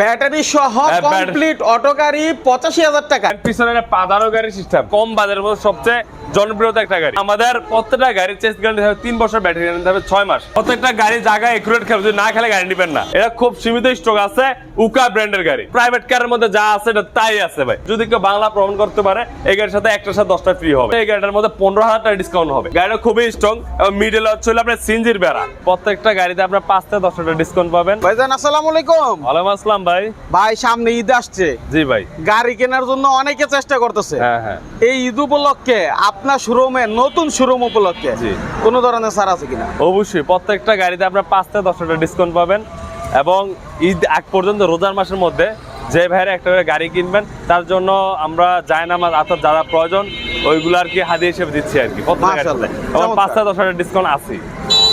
Battery সহ হ্যাঁ, complete auto গাড়ি পঁচাশি হাজার টাকা। পিছনে একটা গাড়ি সিস্টেম কম বাজারের মধ্যে সবচেয়ে জনপ্রিয় একটা গাড়ি। আমাদের প্রত্যেকটা গাড়ির চেস্ট গ্যারান্টি থাকবে তিন বছর ব্যাটারি গ্যারান্টি থাকবে ছয় মাস। প্রত্যেকটা গাড়ি জায়গায় একুরেট খেলে যদি না খেলে গাড়ি নিবেন না। এটা খুব সীমিত স্টক আছে উকা ব্র্যান্ডের গাড়ি। প্রাইভেট কারের মধ্যে যা আছে এটা তাই আছে ভাই। যদি কেউ বাংলা প্রমাণ করতে পারে এই গাড়ির সাথে একটার সাথে দশটা ফ্রি হবে। এই গাড়িটার মধ্যে পনেরো হাজার টাকা ডিসকাউন্ট হবে। গাড়িটা খুবই স্ট্রং এবং মিডল হচ্ছে হলো আপনার সিনজির বেড়া। প্রত্যেকটা গাড়িতে আপনার পাঁচ থেকে দশ টাকা ডিসকাউন্ট পাবেন। ভাইজান আসসালামু আলাইকুম। ওয়ালাইকুম আসসালাম ভাই? ভাই সামনে ঈদ আসছে। জি ভাই। গাড়ি কেনার জন্য অনেকে চেষ্টা করতেছে। হ্যাঁ হ্যাঁ। এই ঈদ উপলক্ষে আপনার শোরুমে নতুন শোরুম উপলক্ষে। কোন ধরনের ছাড় আছে কিনা? অবশ্যই প্রত্যেকটা গাড়িতে আপনার পাঁচ থেকে দশ টাকা ডিসকাউন্ট পাবেন এবং ঈদ আগ পর্যন্ত রোজার মাসের মধ্যে যে ভাইয়েরা একটা করে গাড়ি কিনবেন তার জন্য আমরা জায়নামাজ অর্থাৎ যারা প্রয়োজন ওইগুলো আর কি হাদিয়া হিসেবে দিচ্ছি আর কি। প্রত্যেকটা মাশাআল্লাহ। গাড়িতে এবং চমৎকার। পাঁচ থেকে দশ ডিসকাউন্ট আছে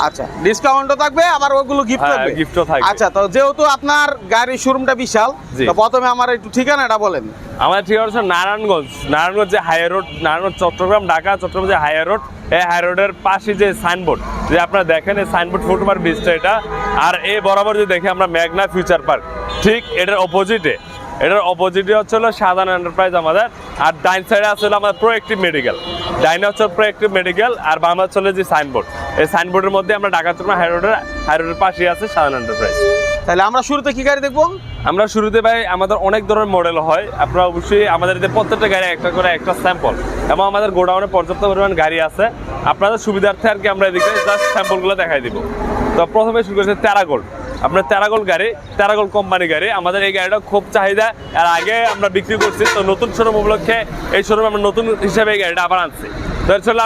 আচ্ছা ডিসকাউন্টও থাকবে আবার ওগুলো গিফট হ্যাঁ, থাকবে। gift ও থাকবে। আচ্ছা তো যেহেতু আপনার গাড়ির শোরুমটা বিশাল তো প্রথমে আমার একটু ঠিকানাটা বলেন। আমাদের ঠিক হচ্ছে নারায়ণগঞ্জ নারায়ণগঞ্জ যে হাই রোড নারায়ণগঞ্জ চট্টগ্রাম ঢাকা চট্টগ্রাম যে হাই রোড এই হাই রোডের পাশে যে সাইনবোর্ড যে আপনারা দেখেন এই সাইনবোর্ড ফুটওভার ব্রিজটা এটা। আর এই বরাবর যদি দেখে আমরা মেঘনা ফিউচার পার্ক ঠিক এটার অপোজিটে এটার অপোজিটে হচ্ছে হলো সাধারণ এন্টারপ্রাইজ আমাদের। আর ডাইন সাইডে আছে হলো আমাদের প্রোয়েক্টিভ মেডিকেল ডাইনে হচ্ছে প্রোয়েক্টিভ মেডিকেল আর বাম হচ্ছে যে সাইনবোর্ড এই সাইনবোর্ডের মধ্যে আমরা ঢাকা চট্টগ্রাম হাই রোডের হাই রোডের পাশে আছে সাধারণ এন্টারপ্রাইজ তাহলে আমরা শুরুতে কি গাড়ি দেখব? আমরা শুরুতে ভাই আমাদের অনেক ধরনের মডেল হয়। আপনারা অবশ্যই আমাদের এতে প্রত্যেকটা গাড়ি একটা করে একটা স্যাম্পল এবং আমাদের গোডাউনে পর্যাপ্ত পরিমাণ গাড়ি আছে। আপনাদের সুবিধার্থে আর কি আমরা এদিকে জাস্ট স্যাম্পলগুলো দেখাই দিব। তো প্রথমে শুরু করেছে তেরাগোল আপনার তেরাগোল গাড়ি, তেরাগোল কোম্পানি গাড়ি। আমাদের এই গাড়িটা খুব চাহিদা। আর আগে আমরা বিক্রি করছি, তো নতুন শোরুম উপলক্ষে এই শোরুম আমরা নতুন হিসেবে এই গাড়িটা আবার আনছি।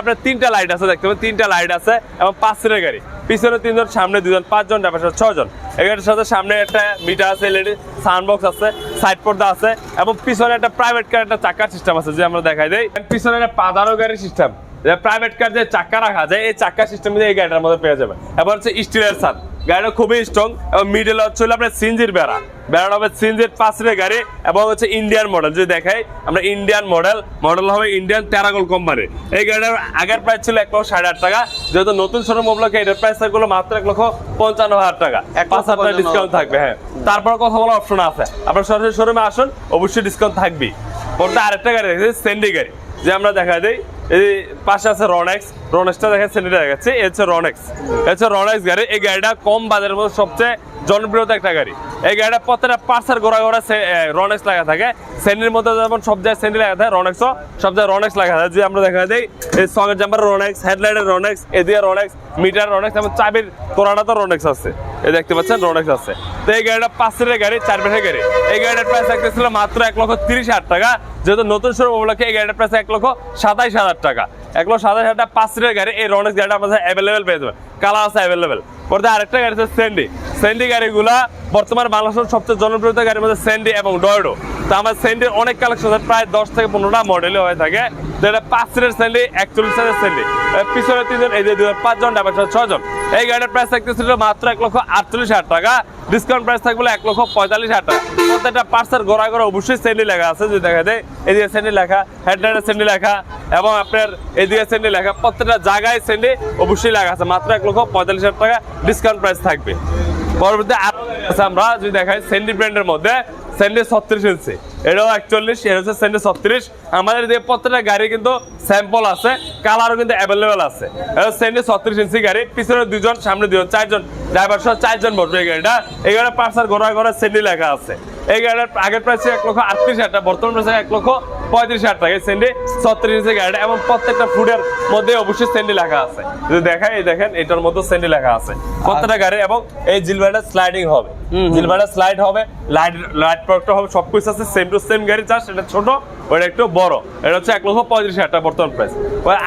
আপনার তিনটা লাইট আছে, দেখতে পাবেন তিনটা লাইট আছে এবং পাঁচ সিটের গাড়ি। পিছনে তিনজন, সামনে দুজন পাঁচজন ডাবার ছজন। এগারোটার সাথে সামনে একটা মিটার আছে এলইডি সাউন্ড বক্স আছে সাইড পর্দা আছে এবং পিছনে একটা প্রাইভেট কার একটা চাকার সিস্টেম আছে যে আমরা দেখাই দেই। পিছনে একটা পাদারো গাড়ির সিস্টেম প্রাইভেট কার যে চাকা রাখা যায়, এই চাকা সিস্টেম দিয়ে এই গাড়িটার মধ্যে পেয়ে যাবে এবার হচ্ছে স্টিলের সান গাড়িটা খুবই স্ট্রং এবং মিডল হচ্ছে হলো আপনার সিনজির বেড়া বেড়াটা হবে সিনজির পাঁচের গাড়ি এবং হচ্ছে ইন্ডিয়ান মডেল যদি দেখাই আমরা ইন্ডিয়ান মডেল মডেল হবে ইন্ডিয়ান টেরাগোল কোম্পানি এই গাড়িটার আগের প্রাইস ছিল এক লক্ষ সাড়ে আট টাকা। যেহেতু নতুন শোরুম উপলক্ষে এটার প্রাইস থাকল মাত্র এক লক্ষ পঞ্চান্ন হাজার টাকা। পাঁচ হাজার টাকা ডিসকাউন্ট থাকবে হ্যাঁ। তারপর কথা বলার অপশন আছে। আপনার সরাসরি শোরুমে আসুন অবশ্যই ডিসকাউন্ট থাকবেই। পরে আরেকটা গাড়ি দেখছি সেন্ডি গাড়ি। যে আমরা দেখা দিই, এই পাশে আছে রনেক্স রনেক্সটা দেখা সেন্ডিটা দেখাচ্ছে এই হচ্ছে রনেক্স এই হচ্ছে রনেক্স গাড়ি। এই গাড়িটা কম বাজারের মধ্যে সবচেয়ে জনপ্রিয়তা একটা গাড়ি। এই গাড়িটা প্রত্যেকটা পার্সার গোড়া গোড়া রনেক্স লাগা থাকে। সেন্ডির মধ্যে যেমন সব জায়গায় সেন্ডি লাগা থাকে রনেক্সও সব জায়গায় রনেক্স লাগা থাকে। যে আমরা দেখা দিই, এই সঙ্গের জাম্পার রনেক্স হেডলাইটের রনেক্স এদিকে রনেক্স মিটার রনেক্স এবং চাবির তোরাটা তো রনেক্স আছে। এই দেখতে পাচ্ছেন রোডেক্স আছে। তো এই গাড়িটা পাঁচ সিটের গাড়ি, চার বেঠের গাড়ি। এই গাড়িটার প্রাইস থাকতেছিল মাত্র এক লক্ষ তিরিশ হাজার টাকা। যেহেতু নতুন শোরুম উপলক্ষে এই গাড়িটার প্রাইস এক লক্ষ সাতাইশ হাজার টাকা। এক লক্ষ সাতাইশ হাজার টাকা পাঁচ গাড়ি, এই রোডেক্স গাড়িটা আমাদের অ্যাভেলেবেল পেয়ে যাবেন। কালার আছে অ্যাভেলেবেল পরে আরেকটা গাড়ি আছে স্যান্ডি স্যান্ডি গাড়িগুলা বর্তমান বাংলাদেশের সবচেয়ে জনপ্রিয়তা গাড়ির মধ্যে স্যান্ডি এবং ডয়ডো তো আমার স্যান্ডির অনেক কালেকশন প্রায় দশ থেকে পনেরোটা মডেলই হয়ে থাকে। এটা পাঁচ সিটের স্যান্ডি একচল্লিশ সিটের স্যান্ডি পিছনে তিনজন, এই যে দুজন, পাঁচজন ডাবার ছজন এই গাড়ির প্রাইস থাকতেছিল মাত্র এক লক্ষ আটচল্লিশ হাজার টাকা। ডিসকাউন্ট প্রাইস থাকবে এক লক্ষ পঁয়তাল্লিশ হাজার টাকা। প্রত্যেকটা পার্সার গোড়া করে অবশ্যই স্যান্ডি লেখা আছে, যদি দেখা যায়, এদিকে লেখা হেডলাইনের স্যান্ডি লেখা, এবং আপনার এদিকে লেখা, প্রত্যেকটা জায়গায় অবশ্যই লেখা আছে, মাত্র এক লক্ষ পঁয়তাল্লিশ হাজার টাকা ডিসকাউন্ট প্রাইস থাকবে। পরবর্তী আমরা, যদি দেখাই স্যান্ডি ব্র্যান্ডের মধ্যে ছত্রিশ ইঞ্চি এটাও একচল্লিশ, এটা হচ্ছে ছত্রিশ। আমাদের প্রত্যেকটা গাড়ি কিন্তু স্যাম্পল আছে কালারও কিন্তু অ্যাভেলেবেল আছে। এটা ছত্রিশ ইঞ্চি গাড়ি, পিছনে দুজন সামনে দুজন চারজন ড্রাইভার সহ চারজন বসবে এই গাড়িটা। এই গাড়িটা পার্সার ঘোরা ঘোরা স্যান্ডি লেখা আছে। এই গাড়িটার আগের প্রাইস এক লক্ষ আটত্রিশ হাজার টাকা বর্তমান প্রাইস এক লক্ষ পঁয়ত্রিশ হাজার টাকা। এই স্যান্ডি ছত্রিশ ইঞ্চি গাড়িটা এবং প্রত্যেকটা ফুডের মধ্যে অবশ্যই স্যান্ডি লেখা আছে। যদি দেখাই এই দেখেন এটার মধ্যে স্যান্ডি লেখা আছে। প্রত্যেকটা গাড়ি এবং এই জিলবাইটা স্লাইডিং হবে। জিলবাইটা স্লাইড হবে লাইট লাইট প্রোডাক্ট হবে সব কিছু আছে সেম টু সেম গাড়ি চাষ এটা ছোট ওটা একটু বড়। এটা হচ্ছে এক লক্ষ পঁয়ত্রিশ হাজার টাকা বর্তমান প্রাইস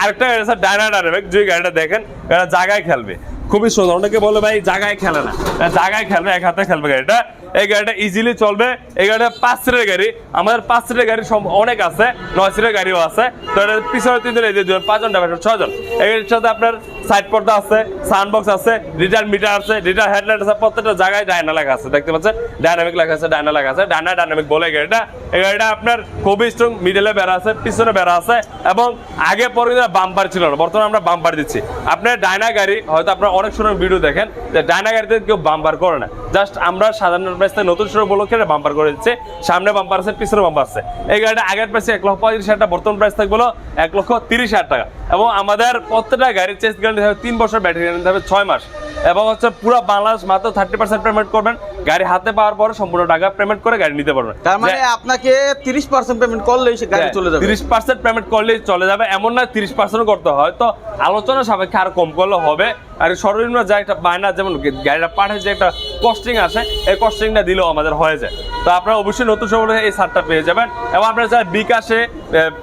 আরেকটা গাড়ি আছে ডায়না ডায়নামিক যে গাড়িটা দেখেন এটা জায়গায় খেলবে। খুবই সুন্দর অনেকে বলে ভাই জায়গায় খেলে না। জায়গায় খেলবে এক হাতে খেলবে গাড়িটা। এই গাড়িটা ইজিলি চলবে। এই গাড়িটা পাঁচ সিটের গাড়ি। আমাদের পাঁচ সিটের গাড়ি সব অনেক আছে, নয় সিটের গাড়িও আছে। তো এটা পিছনে তিনজন, এই যে পাঁচজন ড্রাইভার ছজন এই গাড়ির সাথে আপনার সাইড পর্দা আছে সাউন্ড বক্স আছে রিটার মিটার আছে রিটার হেডলাইট আছে, প্রত্যেকটা জায়গায় ডায়না লেখা আছে, দেখতে পাচ্ছেন? ডায়নামিক লেখা আছে, ডায়না লেখা আছে, ডায়না ডায়নামিক বলে গাড়িটা এই গাড়িটা আপনার খুবই স্ট্রং মিডলে বেড়া আছে, পিছনে বেড়া আছে, এবং আগে পরে বাম্পার ছিল না, বর্তমানে আমরা বাম্পার দিচ্ছি। আপনার ডায়না গাড়ি, হয়তো আপনার অনেক সময় ভিডিও দেখেন, যে ডায়না গাড়িতে কেউ বাম্পার করে না। জাস্ট আমরা সাধারণ প্রাইস নতুন শুরু উপলক্ষে বাম্পার করে দিচ্ছে, সামনে বাম্পার আছে, পিছনে বাম্পার আছে। এই গাড়িটা আগের প্রাইসে এক লক্ষ পঁয়ত্রিশ হাজার টাকা, বর্তমান প্রাইস থাকবে এক লক্ষ তিরিশ হাজার টাকা। এবং আমাদের প্রত্যেকটা গাড়ির চেস্ট গ্যারান্টি থাকবে তিন বছর ব্যাটারি গ্যারান্টি থাকবে ছয় মাস। এবং হচ্ছে পুরো বাংলাদেশ মাত্র থার্টি পার্সেন্ট পেমেন্ট করবেন। গাড়ি হাতে পাওয়ার পরে সম্পূর্ণ টাকা পেমেন্ট করে গাড়ি নিতে পারবেন। তার মানে আপনাকে তিরিশ পার্সেন্ট পেমেন্ট করলেই সে গাড়ি চলে যাবে। তিরিশ পার্সেন্ট পেমেন্ট করলেই চলে যাবে। এমন না তিরিশ পার্সেন্ট করতে হয়। তো আলোচনা সাপেক্ষে আর কম করলে হবে। আর সর্বনিম্ন যা একটা বায়না যেমন গাড়িটা পাঠায় যে একটা কস্টিং আসে এই কস্টিংটা দিলেও আমাদের হয়ে যায়। তো আপনারা অবশ্যই নতুন সময় এই সারটা পেয়ে যাবেন এবং আপনারা যারা বিকাশে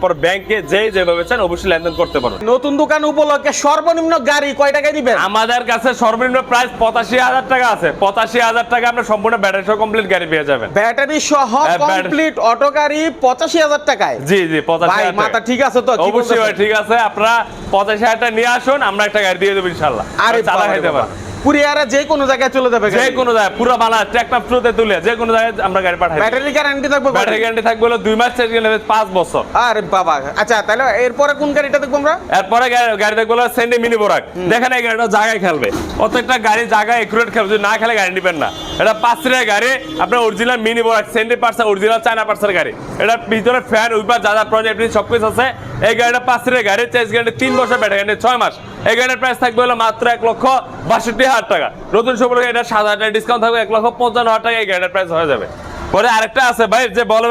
পর ব্যাংকে যে যেভাবে চান অবশ্যই লেনদেন করতে পারবেন। নতুন দোকান উপলক্ষে সর্বনিম্ন গাড়ি কয় টাকায় দিবেন? আমাদের কাছে সর্বনিম্ন প্রাইস পঁচাশি হাজার টাকা আছে। পঁচাশি হাজার টাকা আপনার সম্পূর্ণ ব্যাটারি সহ কমপ্লিট গাড়ি পেয়ে যাবেন। ব্যাটারি সহ হ্যাঁ, কমপ্লিট অটো গাড়ি পঁচাশি হাজার টাকায়। জি জি পঁচাশি মাথা ঠিক আছে তো? অবশ্যই ঠিক আছে। আপনারা পঁচাশি হাজার টাকা নিয়ে আসুন আমরা একটা গাড়ি দিয়ে দেবো ইনশাল্লাহ আরে চালা খাইতে বাবা। কুরিয়ারে যে কোনো জায়গায় চলে যাবে যে কোনো জায়গায় পুরো বাংলা ট্র্যাক্টর থ্রুতে তুলে যে কোনো জায়গায় আমরা গাড়ি পাঠাই ব্যাটারি গ্যারান্টি থাকবে ব্যাটারি গ্যারান্টি থাকবে হলো দুই মাস চার্জ গেলে পাঁচ বছর। আরে বাবা। আচ্ছা তাহলে এরপরে কোন গাড়িটা দেখব আমরা? এরপরে গাড়ি- গাড়ি দেখব হলো সেন্ডি মিনি বোরাক দেখেন এই গাড়িটা জায়গায় খেলবে। অত একটা গাড়ি জায়গায় একুরেট খেলবে। যদি না খেলে গাড়ি নিবেন না। এটা পাঁচ সিটের গাড়ি, আপনার অরিজিনাল মিনি বোরাক সেন্ডি পার্সেল অরিজিনাল চায়না পার্সেল গাড়ি। এটা ভিতরে ফ্যান উইপার, যা যা প্রজেক্ট সব কিছু আছে। এই গাড়িটা পাঁচ সিটের গাড়ি চেঞ্জ গ্যারান্টি তিন বছর ব্যাটারি গ্যারান্টি ছয় মাস। এই গাড়ির প্রাইস থাকবে হলো মাত্র এক লক্ষ বাষট্টি হাজার টাকা। নতুন সব এটা সাত হাজার টাকা ডিসকাউন্ট থাকবে, এক লক্ষ পঞ্চান্ন হাজার টাকা এই গাড়ির প্রাইস হয়ে যাবে। পরে আরেকটা আছে ভাই, যে বলে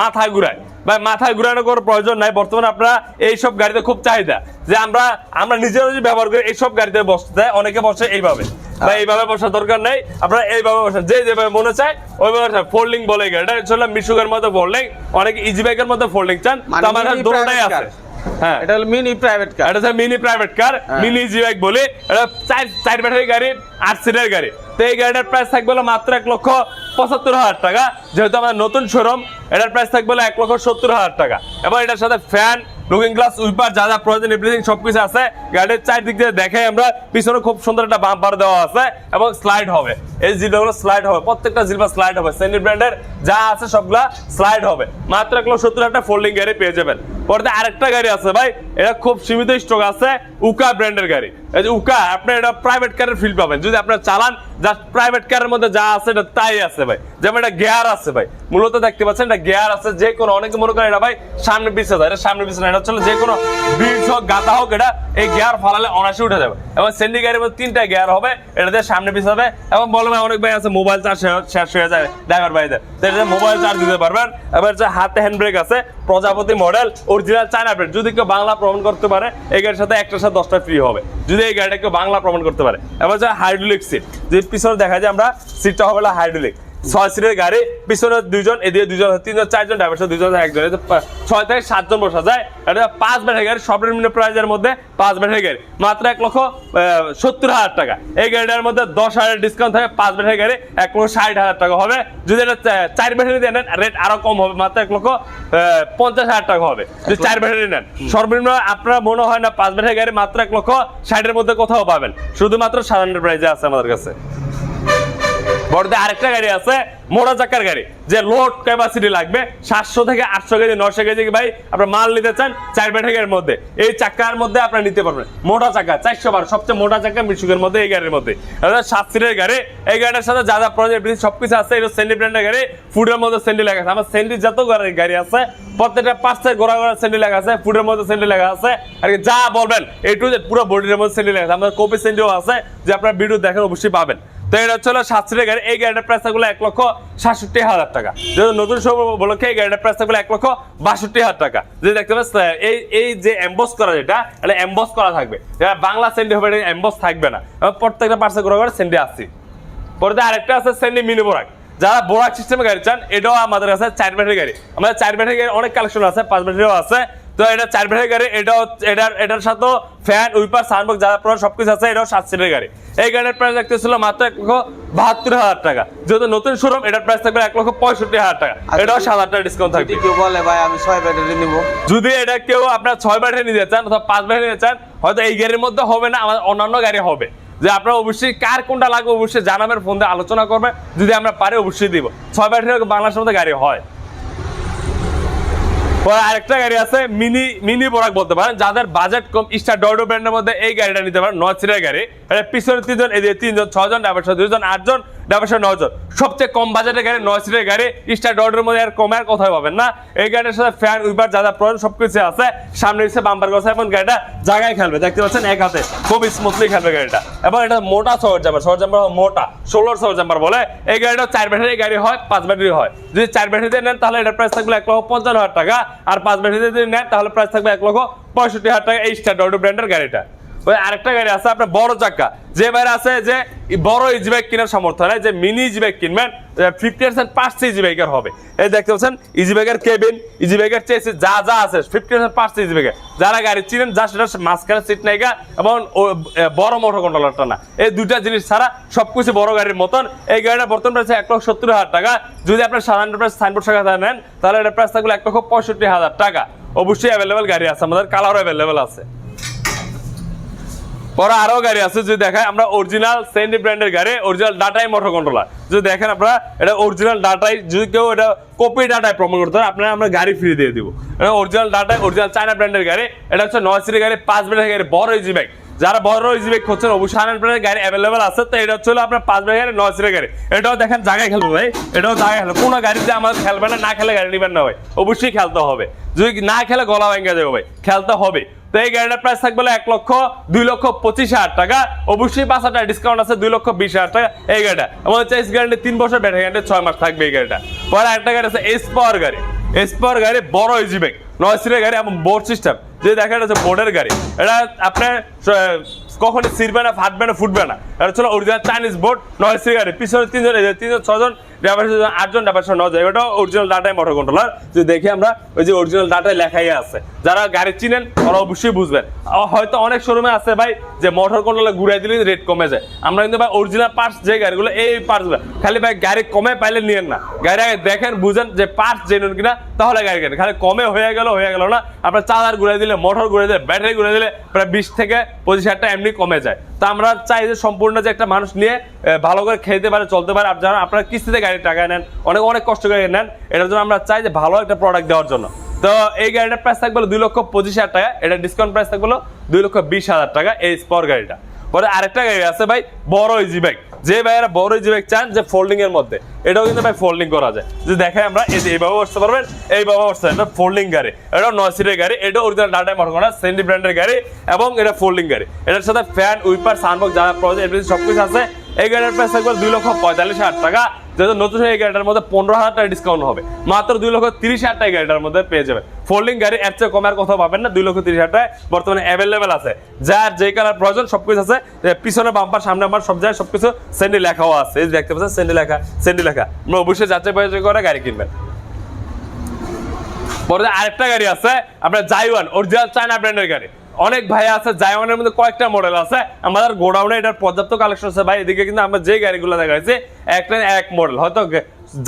মাথা ঘুরায়। ভাই, মাথা ঘুরানোর কোনো প্রয়োজন নাই। বর্তমানে আপনারা এইসব গাড়িতে খুব চাহিদা যে আমরা আমরা নিজেরা যদি ব্যবহার করি, এইসব গাড়িতে বসতে অনেকে বসে এইভাবে। ভাই এইভাবে বসার দরকার নেই। আপনারা এইভাবে বসেন যে যেভাবে মনে চায় ওইভাবে ফোল্ডিং বলে এই গাড়িটা হচ্ছে মিশুকের মধ্যে ফোল্ডিং অনেক ইজি বাইকের মধ্যে ফোল্ডিং চান। মানে তো আমার দুটোটাই আছে। হ্যাঁ। এটা হলো মিনি প্রাইভেট কার এটা মিনি প্রাইভেট কার মিনি জি বাইক বলে। এটা চার চার ব্যাটারি গাড়ি আট সিটের গাড়ি। তো এই গাড়িটার প্রাইস থাকবে মাত্র এক লক্ষ পঁচাত্তর হাজার টাকা। যেহেতু আমাদের নতুন শোরুম এটার প্রাইস থাকবে এক লক্ষ সত্তর হাজার টাকা। এবং এটার সাথে ফ্যান লুকিং গ্লাস উইপার, যা যা প্রয়োজন এভরিথিং সবকিছু আছে। গাড়ির চারদিক দিয়ে দেখে আমরা, পিছনে খুব সুন্দর একটা বাম্পার দেওয়া আছে এবং স্লাইড হবে। এই জিলগুলো স্লাইড হবে, প্রত্যেকটা জিলবা স্লাইড হবে। সেন্ডি ব্র্যান্ডের যা আছে সবগুলা স্লাইড হবে। মাত্র একলো সত্তর একটা ফোল্ডিং গাড়ি পেয়ে যাবেন। পরে আরেকটা গাড়ি আছে ভাই, এটা খুব সীমিত স্টক আছে, উকা ব্র্যান্ডের গাড়ি। এই যে উকা, আপনি এটা প্রাইভেট কারের ফিল পাবেন। যদি আপনার চালান জাস্ট প্রাইভেট কারের মধ্যে যা আছে, এটা তাই আছে ভাই। যেমন এটা গিয়ার আছে ভাই। মূলত দেখতে পাচ্ছেন, এটা গিয়ার আছে, যে কোনো, অনেকে মনে করে এটা ভাই সামনে পিছিয়ে যায়, এটা সামনে পিছিয়ে এটা হচ্ছে যে কোনো ব্রিজ হোক গাদা হোক, এটা এই গিয়ার ফালালে অনাসে উঠে যাবে। এবং সেন্ডি গাড়ির মধ্যে তিনটা গিয়ার হবে, এটা দিয়ে সামনে পিছিয়ে হবে এবং বলে অনেক ভাই আছে মোবাইল চার্জ শেষ হয়ে যায় ড্রাইভার ভাইদের। তো এটা মোবাইল চার্জ দিতে পারবেন। এবার যে হাতে হ্যান্ড ব্রেক আছে, প্রজাপতি মডেল অরিজিনাল চায়না ব্র্যান্ড যদি কেউ বাংলা প্রমাণ করতে পারে, এই গাড়ির সাথে একটার সাথে দশটা ফ্রি হবে। যদি এই গাড়িটা কেউ বাংলা প্রমাণ করতে পারে। এবার যে হাইড্রোলিক সিট যে পিছনে দেখা যায় আমরা সিটটা হবে হাইড্রোলিক ছয় সিটের গাড়ি, পিছনে দুইজন, এদিকে দুইজন, তিনজন, চারজন ড্রাইভার সাথে দুইজন, একজন। ছয় থেকে সাতজন বসা যায়। পাঁচ ব্যাটারি গাড়ি সর্বনিম্ন প্রাইজের মধ্যে পাঁচ ব্যাটারি গাড়ি। মাত্র এক লক্ষ সত্তর হাজার টাকা। এই গাড়িটার মধ্যে দশ হাজার ডিসকাউন্ট থাকে পাঁচ ব্যাটারি গাড়ি, এক লক্ষ ষাট হাজার টাকা হবে। যদি এটা চার ব্যাটারি দিয়ে নেন রেট আরও কম হবে, মাত্র এক লক্ষ পঞ্চাশ হাজার টাকা হবে। যদি চার ব্যাটারি নেন। সর্বনিম্ন আপনার মনে হয় না পাঁচ ব্যাটারি গাড়ি মাত্র এক লক্ষ ষাটের মধ্যে কোথাও পাবেন। শুধুমাত্র সাধারণ প্রাইজে আছে আমাদের কাছে। বড়তে আরেকটা গাড়ি আছে মোটা চাকার গাড়ি। যে লোড ক্যাপাসিটি লাগবে, সাতশো থেকে আটশো কেজি নশো কেজি ভাই আপনার মাল নিতে চান চার ব্যাটারির মধ্যে। এই চাকার মধ্যে আপনার নিতে পারবেন। মোটা চাকা, চারশো বার, সবচেয়ে মোটা চাকা মিশুকের মধ্যে এই গাড়ির মধ্যে। এটা সাত সিটের গাড়ি, এই গাড়ির সাথে যা যা প্রজেক্ট সবকিছু আছে, এটা সেন্ডি ব্র্যান্ডের গাড়ি ফুডের মধ্যে সেন্ডি লেখা আছে। আমার সেন্ডি যত গাড়ি- আছে, প্রত্যেকটা পাঁচটা গোড়া গোড়া সেন্ডি লেখা আছে ফুডের মধ্যে সেন্ডি লেখা আছে। আর যা বলবেন এই টু পুরো বডির মধ্যে সেন্ডি লেখা আছে। আমাদের কপি সেন্ডিও আছে, যে আপনার ভিডিও দেখেন, অবশ্যই পাবেন। তো এটা হচ্ছে হলো গাড়ি এই গাড়িটার প্রাইস থাকল এক লক্ষ সাতষট্টি হাজার টাকা। যেহেতু নতুন সব উপলক্ষে এই গাড়িটার প্রাইস এক লক্ষ বাষট্টি হাজার টাকা। যে দেখতে পাচ্ছ এই এই যে এম্বস করা যেটা এটা এম্বস করা থাকবে। বাংলা সেন্ডি হবে এটা এম্বস থাকবে না। প্রত্যেকটা পার্সে করে করে সেন্ডি আসছি। পরে আরেকটা আছে সেন্ডি মিনি বোরাক যারা বোরাক সিস্টেমে গাড়ি চান, এটাও আমাদের কাছে চার ব্যাটারি গাড়ি। আমাদের চার ব্যাটারি গাড়ি অনেক কালেকশন আছে, পাঁচ ব্যাটারিও আছে। তো এটা চার ব্যাটারি গাড়ি, এটাও, এটার এটার সাথে ফ্যান উইপার সানবক যা প্রয়োজন সবকিছু আছে, এটাও সাত সিটের গাড়ি। এই গাড়ির প্রাইস দেখতেছিল মাত্র এক লক্ষ বাহাত্তর হাজার টাকা। যেহেতু নতুন শোরুম এটার প্রাইস থাকবে এক লক্ষ পঁয়ষট্টি হাজার টাকা। এটাও সাত হাজার টাকা ডিসকাউন্ট থাকবে কেউ বলে ভাই আমি ছয় ব্যাটারি নিবো। যদি এটা কেউ আপনার ছয় ব্যাটারি নিতে চান অথবা পাঁচ ব্যাটারি নিতে চান হয়তো এই গাড়ির মধ্যে হবে না আমার অন্যান্য গাড়ি হবে। যে আপনার অবশ্যই কার কোনটা লাগবে অবশ্যই জানাবেন ফোন দিয়ে আলোচনা করবেন। যদি আমরা পারি অবশ্যই দিব। ছয় ব্যাটারি বাংলাদেশের মধ্যে গাড়ি হয়। আরেকটা গাড়ি আছে, মিনি মিনি বোরাক বলতে পারেন, যাদের বাজেট কম স্টার ডডো ব্র্যান্ডের মধ্যে এই গাড়িটা নিতে পারেন, নয় সিটের গাড়ি। পিছনে তিনজন এদিকে তিনজন ছজন ডাইভার দুজন আটজন ডাইভার নজর সবচেয়ে কম বাজেটের গাড়ি, নয় সিটের গাড়ি স্টার ডডোর মধ্যে আর কমে আর কোথাও পাবেন না। এই গাড়ির সাথে ফ্যান উইপার যা যা প্রয়োজন, সবকিছু আছে। সামনে এসে বাম্পার গছে এবং গাড়িটা জায়গায় খেলবে। দেখতে পাচ্ছেন এক হাতে খুব স্মুথলি খেলবে গাড়িটা। এবং এটা মোটা সহজ জাম্পার সহজ জাম্পার মোটা ষোলোর সহজ জাম্পার বলে। এই গাড়িটা চার ব্যাটারি গাড়ি হয়, পাঁচ ব্যাটারি হয়। যদি চার ব্যাটারিতে নেন, তাহলে এটার প্রাইস থাকবে এক লক্ষ পঞ্চান্ন হাজার টাকা। আর পাঁচ ব্যাটারিতে যদি নেন, তাহলে প্রাইস থাকবে এক লক্ষ পঁয়ষট্টি হাজার টাকা এই স্টার ডডো ব্র্যান্ডের গাড়িটা। ওই আরেকটা গাড়ি আছে, আপনার বড় চাকা। যে বাইরে আছে যে বড় ইজিবাইক কেনার সামর্থ্য নাই, যে মিনি ইজিবাইক কিনবেন ফিফটি পার্সেন্ট পার্টস ইজিবাইকের হবে। এই দেখতে পাচ্ছেন ইজিবাইকের কেবিন ইজিবাইকের চেসি যা যা আছে ফিফটি পার্সেন্ট পার্টস ইজিবাইকের যারা গাড়ি চিনেন, যা সেটা মাঝখানে সিট নাইকা এবং বড় মোটর কন্ট্রোলারটা না। এই দুইটা জিনিস ছাড়া সবকিছু বড় গাড়ির মতন। এই গাড়িটা বর্তমান প্রাইস এক লক্ষ সত্তর হাজার টাকা। যদি আপনার সাধারণ প্রাইস সাইনবোর্ড টাকা নেন, তাহলে এটা প্রাইস থাকবে এক লক্ষ পঁয়ষট্টি হাজার টাকা। অবশ্যই অ্যাভেলেবেল গাড়ি আছে, আমাদের কালারও অ্যাভেলেবেল আছে। পরে আরও গাড়ি আছে, যদি দেখায়, আমরা অরিজিনাল সেন্ডি ব্র্যান্ডের গাড়ি অরিজিনাল ডাটাই মোটর কন্ট্রোলার যদি দেখেন আপনারা, এটা অরিজিনাল ডাটাই যদি কেউ এটা কপি ডাটায় প্রমাণ করতে হয় আপনারা আমরা গাড়ি ফ্রি দিয়ে দিব। এটা অরিজিনাল ডাটাই অরিজিনাল চায়না ব্র্যান্ডের গাড়ি, এটা হচ্ছে নয় সিটের গাড়ি, পাঁচ ব্র্যান্ডের গাড়ি, বড় ইজি ব্যাগ যারা বড় ইজি ব্যাগ খুঁজছেন, অবশ্যই হান্ড্রেড ব্র্যান্ডের গাড়ি অ্যাভেলেবেল আছে। তো এটা হচ্ছে আপনার পাঁচ ব্র্যান্ডের গাড়ি, নয় সিটের গাড়ি। এটাও দেখেন জায়গায় খেলব ভাই। এটাও জায়গায় খেলব। কোনো গাড়িতে আমাদের খেলবে না না খেলে গাড়ি নেবেন না ভাই। অবশ্যই খেলতে হবে। যদি না খেলে গলা ভেঙে যাবে ভাই। খেলতে হবে। তো এই গাড়িটার প্রাইস থাকবে এক লক্ষ, দুই লক্ষ পঁচিশ হাজার টাকা। অবশ্যই পাঁচ হাজার ডিসকাউন্ট আছে, দুই লক্ষ বিশ হাজার টাকা। এই গাড়িটা এবং চাইস গ্যারান্টি তিন বছর ব্যাটারি গ্যারান্টি ছয় মাস থাকবে এই গাড়িটা। পরে একটা গাড়ি আছে এস পাওয়ার গাড়ি। এস পাওয়ার গাড়ি বড় ইজি ব্যাগ নয় সিটের গাড়ি এবং বোর্ড সিস্টেম যে দেখা যাচ্ছে বোর্ডের গাড়ি, এটা আপনার কখনো ছিড়বে না, ফাটবে না, ফুটবে না। এটা হচ্ছে অরিজিনাল চাইনিজ বোর্ড নয় গাড়ি পিছনে তিনজন তিনজন ছজন আটজন ড্রাইভার সহ যায় ওটা অরিজিনাল ডাটায় মোটর কন্ট্রোলার যদি দেখি আমরা, ওই যে অরিজিনাল ডাটায় লেখাই আছে। যারা গাড়ি চিনেন ওরা অবশ্যই বুঝবেন। হয়তো অনেক শোরুমে আছে ভাই, যে মোটর কন্ট্রোলার ঘুরাই দিলে রেট কমে যায়। আমরা কিন্তু ভাই অরিজিনাল পার্টস যে গাড়িগুলো, এই পার্টসগুলো খালি ভাই গাড়ি কমে পাইলে নিয়েন না। গাড়ি আগে দেখেন, বুঝেন যে পার্টস জেনুন কিনা, তাহলে গাড়ি কেন খালি কমে হয়ে গেল হয়ে গেল না। আপনার চার্জার ঘুরে দিলে মোটর ঘুরে দিলে ব্যাটারি ঘুরে দিলে, প্রায় বিশ থেকে পঁচিশ হাজার টাকা এমনি কমে যায়। তা আমরা চাই যে সম্পূর্ণ যে একটা মানুষ নিয়ে ভালো করে খেতে পারে, চলতে পারে। যারা আপনারা কিস্তিতে গাড়ির টাকা নেন, অনেক অনেক কষ্ট করে নেন, এটার জন্য আমরা চাই যে ভালো একটা প্রোডাক্ট দেওয়ার জন্য। তো এই গাড়িটার প্রাইস থাকবে দুই লক্ষ পঁচিশ হাজার টাকা। এটা ডিসকাউন্ট প্রাইস থাকবে দুই লক্ষ বিশ হাজার টাকা এই স্পর গাড়িটা। পরে আরেকটা গাড়ি আছে ভাই, বড় ইজি বাইক যে ভাইয়েরা বড় ইজি ব্যাগ চান যে ফোল্ডিং এর মধ্যে, এটাও কিন্তু ভাই ফোল্ডিং করা যায়। যে দেখাই আমরা, এই যে এইভাবে বসতে পারবেন, এইভাবে বসতে পারবেন। ফোল্ডিং গাড়ি, এটা নয় সিটের গাড়ি, এটা অরিজিনাল ডাটা করা সেন্ডি ব্র্যান্ডের গাড়ি এবং এটা ফোল্ডিং গাড়ি। এটার সাথে ফ্যান উইপার সানবক্স যা এভরিথিং সবকিছু আছে। এই গাড়ির প্রাইস থাকবে দুই লক্ষ পঁয়তাল্লিশ হাজার টাকা। যেহেতু নতুন এই গাড়িটার মধ্যে পনেরো হাজার টাকা ডিসকাউন্ট হবে। মাত্র দুই লক্ষ তিরিশ হাজার টাকা গাড়িটার মধ্যে পেয়ে যাবে। ফোল্ডিং গাড়ি এর চেয়ে কমার কথা পাবেন না, দুই লক্ষ তিরিশ হাজার টাকা বর্তমানে অ্যাভেলেবেল আছে। যার যে কালার প্রয়োজন, সবকিছু আছে। পিছনে বাম্পার সামনে আমার সব জায়গায় সবকিছু সেন্ডি লেখাও আছে। এই দেখতে পাচ্ছেন সেন্ডি লেখা সেন্ডি লেখা। আমরা অবশ্যই যাচাই বাছাই করে গাড়ি কিনবেন। পরে আরেকটা গাড়ি আছে, আপনার জাইওয়ান অরিজিনাল চায়না ব্র্যান্ডের গাড়ি। অনেক ভাই আছে জায়ওয়ানের মধ্যে কয়েকটা মডেল আছে। আমাদের গোডাউনে এটার পর্যাপ্ত কালেকশন আছে। ভাই, এদিকে কিন্তু আমরা যে গাড়িগুলো দেখা যাচ্ছে একটা এক মডেল হয়তো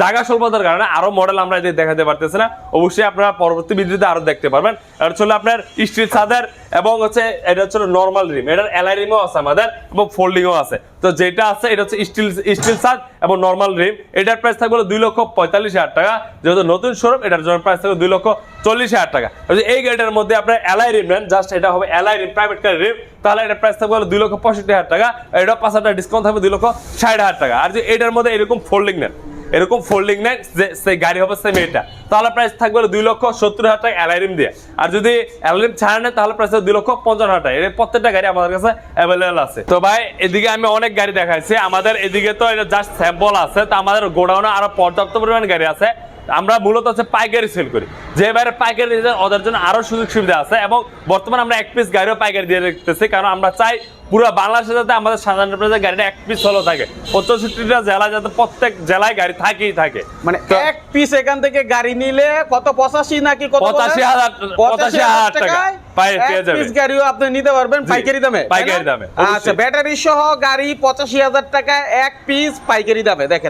জায়গা স্বল্পতার কারণে আরও মডেল আমরা এদিকে দেখাতে পারতেছি না। অবশ্যই আপনারা পরবর্তী ভিডিওতে আরও দেখতে পারবেন। এটা হচ্ছে আপনার স্টিল ছাদের এবং হচ্ছে এটা হচ্ছে নর্মাল রিম এটার এলআই রিমও আছে আমাদের এবং ফোল্ডিংও আছে। তো যেটা আছে এটা হচ্ছে স্টিল স্টিল ছাদ এবং নর্মাল রিম এটার প্রাইস থাকবে দুই লক্ষ পঁয়তাল্লিশ হাজার টাকা। যেহেতু নতুন শোরুম এটার জন্য প্রাইস থাকবে দুই লক্ষ চল্লিশ হাজার টাকা। এই গাড়িটার মধ্যে আপনার এলআই রিম নেন জাস্ট এটা হবে এলআই রিম প্রাইভেট কার রিম তাহলে এটার প্রাইস থাকবে দুই লক্ষ পঁয়ষট্টি হাজার টাকা। এটা পাঁচ হাজার ডিসকাউন্ট থাকবে দুই লক্ষ ষাট হাজার টাকা। আর যে এটার মধ্যে এরকম ফোল্ডিং নেন। এরকম ফোল্ডিং নেন সেই গাড়ি হবে সেম এটা। তাহলে প্রাইস থাকবে দুই লক্ষ সত্তর হাজার টাকা অ্যালাইরিম দিয়ে। আর যদি অ্যালাইরিম ছাড়া নেন তাহলে প্রাইস দুই লক্ষ পঞ্চান্ন হাজার টাকা। এর প্রত্যেকটা গাড়ি আমাদের কাছে অ্যাভেলেবেল আছে। তো ভাই, এদিকে আমি অনেক গাড়ি দেখাইছি। আমাদের এদিকে তো এটা জাস্ট স্যাম্পল আছে। তো আমাদের গোডাউনে আরও পর্যাপ্ত পরিমাণ গাড়ি আছে। আমরা মূলত হচ্ছে পাইকারি সেল করি। যে বাইরে পাইকারি দিতে ওদের জন্য আরও সুযোগ সুবিধা আছে এবং বর্তমানে আমরা এক পিস গাড়িও পাইকারি দিয়ে দেখতেছি কারণ আমরা চাই পুরো বাংলাদেশে যাতে আমাদের সাধারণ প্রাইসে গাড়িটা এক পিস হলেও থাকে। পঁচাশিটা জেলা যাতে প্রত্যেক জেলায় গাড়ি থাকেই থাকে। মানে এক পিস এখান থেকে গাড়ি নিলে কত পঁচাশি নাকি কত বলে? 85,000 পঁচাশি 85,000 টাকা গাড়িও আপনি নিতে পারবেন দামে পাইকারি দামে, আচ্ছা ব্যাটারি সহ গাড়ি পঁচাশি হাজার টাকা এক পিস পাইকারি দামে দেখেন।